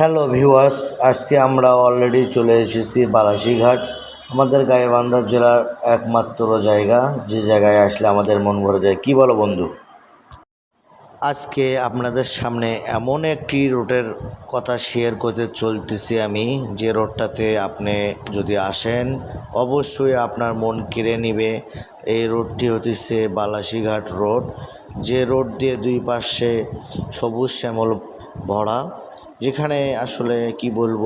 Hello viewers আজকে আমরা already চলে এসেছি বালাসীঘাট। আমাদের গাইবান্ধা জেলার একমাত্র জায়গা। যে জায়গায় আসলে আমাদের মন ভরে যায়। কি বলো বন্ধু? আজকে আপনাদের সামনে এমন একটি রোডের কথা শেয়ার করতে চলতেছি আমি। যে রোডটাতে আপনি যদি আসেন, অবশ্যই আপনার মন কেড়ে নিবে। এই রোডটি হতেছে বালাসীঘাট রোড। যে রোড দিয়ে দুই পাশে সবুজ শ্যামল ভরা। যেখানে আসলে কি বলব,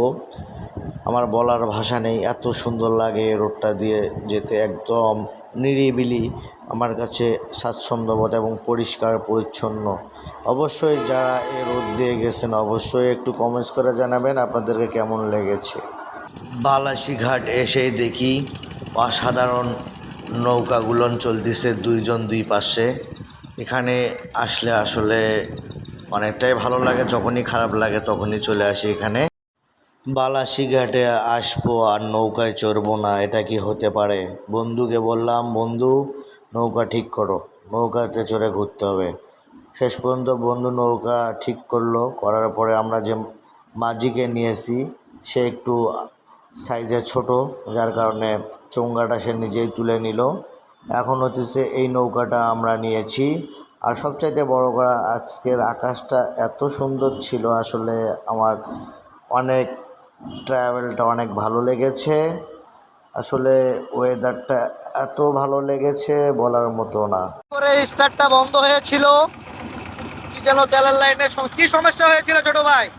আমার বলার ভাষা নেই। এত সুন্দর লাগে রোডটা দিয়ে যেতে, একদম নিরিবিলি, আমার কাছে স্বাচ্ছন্দ্যবোধ এবং পরিষ্কার, পরিচ্ছন্ন। অবশ্যই যারা এ রোড দিয়ে গেছেন, অবশ্যই একটু কমেন্টস করে জানাবেন আপনাদেরকে কেমন লেগেছে। বালাসীঘাট এসেই দেখি অসাধারণ নৌকাগুলন চলতেছে দুইজন দুই পাশে। এখানে আসলে আসলে অনেকটাই ভালো লাগে, যখনই খারাপ লাগে তখনই চলে আসি এখানে। বালাসীঘাটে আসব আর নৌকায় চড়বো না, এটা কি হতে পারে? বন্ধুকে বললাম, বন্ধু, নৌকা ঠিক করো, নৌকাতে চড়ে ঘুরতে হবে। শেষ পর্যন্ত বন্ধু নৌকা ঠিক করল, করার পরে আমরা যে মাঝিকে নিয়েছি সে একটু সাইজে ছোট, যার কারণে চোঙ্গাটা সে নিজেই তুলে নিল। এখন হতেছে এই নৌকাটা আমরা নিয়েছি আর সবচাইতে বড় করা আজকের আকাশটা এত সুন্দর ছিল আসলে আমার অনেক ট্রাভেলটা অনেক ভালো লেগেছে। আসলে ওয়েদারটা এত ভালো লেগেছে বলার মতো না। করে স্টারটা বন্ধ হয়েছিল। কি যেন তেলের লাইনের সম- কি সমস্যা হয়েছিল ছোট ভাই?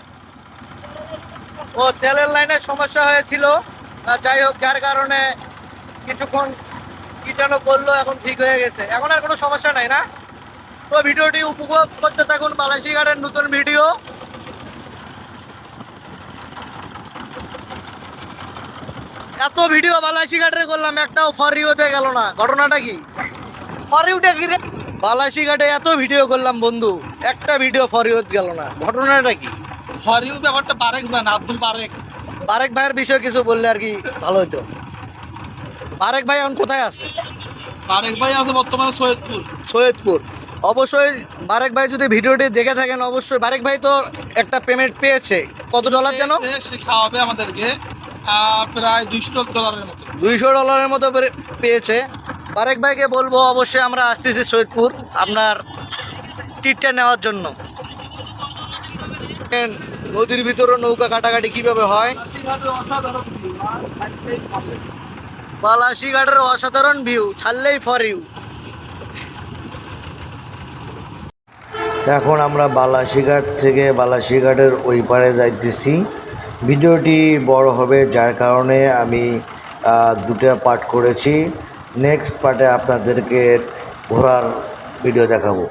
ও, তেলের লাইনের সমস্যা হয়েছিল। যাই হোক, যার কারণে কিছুক্ষণ কি যেন করল, এখন ঠিক হয়ে গেছে। এখন আর কোনো সমস্যা নাই না? তো ভিডিওটি উপভোগ করতে থাকুন বালাসীঘাটের নতুন ভিডিও। এত ভিডিও বালাসীঘাটের করলাম একটাও ফরিওতে গেল না। ঘটনাটা কি? ফরিউটে ঘিরে বালাসীঘাটে এত ভিডিও করলাম বন্ধু একটা ভিডিও ফরিওত গেল না। ঘটনাটা কি? হরিউ ব্যাপারটা বারেক জান আব্দুল বারেক বারেক ভাইয়ের বিষয়ে কিছু বললে আর কি ভালো হতো বারেক ভাই এখন কোথায় আছে? বারেক ভাই আছে বর্তমানে সৈয়দপুর। সৈয়দপুর। অবশ্যই বারেক ভাই যদি ভিডিওটি দেখে থাকেন অবশ্যই বারেক ভাই তো একটা পেমেন্ট পেয়েছে। কত ডলার যেন খাওয়াবে আমাদেরকে প্রায় দুইশো ডলারের মতো। দুইশো ডলারের মতো পেয়েছে। বারেক ভাইকে বলব অবশ্যই আমরা আসতেছি সৈয়দপুর আপনার টিটটা নেওয়ার জন্য। নদীর ভিতরে নৌকা কাটাকাটি কীভাবে হয়? বালাসীঘাটের অসাধারণ ভিউ ছাড়লেই ফর ইউ এখন আমরা বালাসিঘাট থেকে বালাসিঘাটের ওই পারে যাইতেছি। ভিডিওটি বড় হবে যার কারণে আমি দুটা পার্ট করেছি। নেক্সট পার্টে আপনাদেরকে ঘোরার ভিডিও দেখাবো।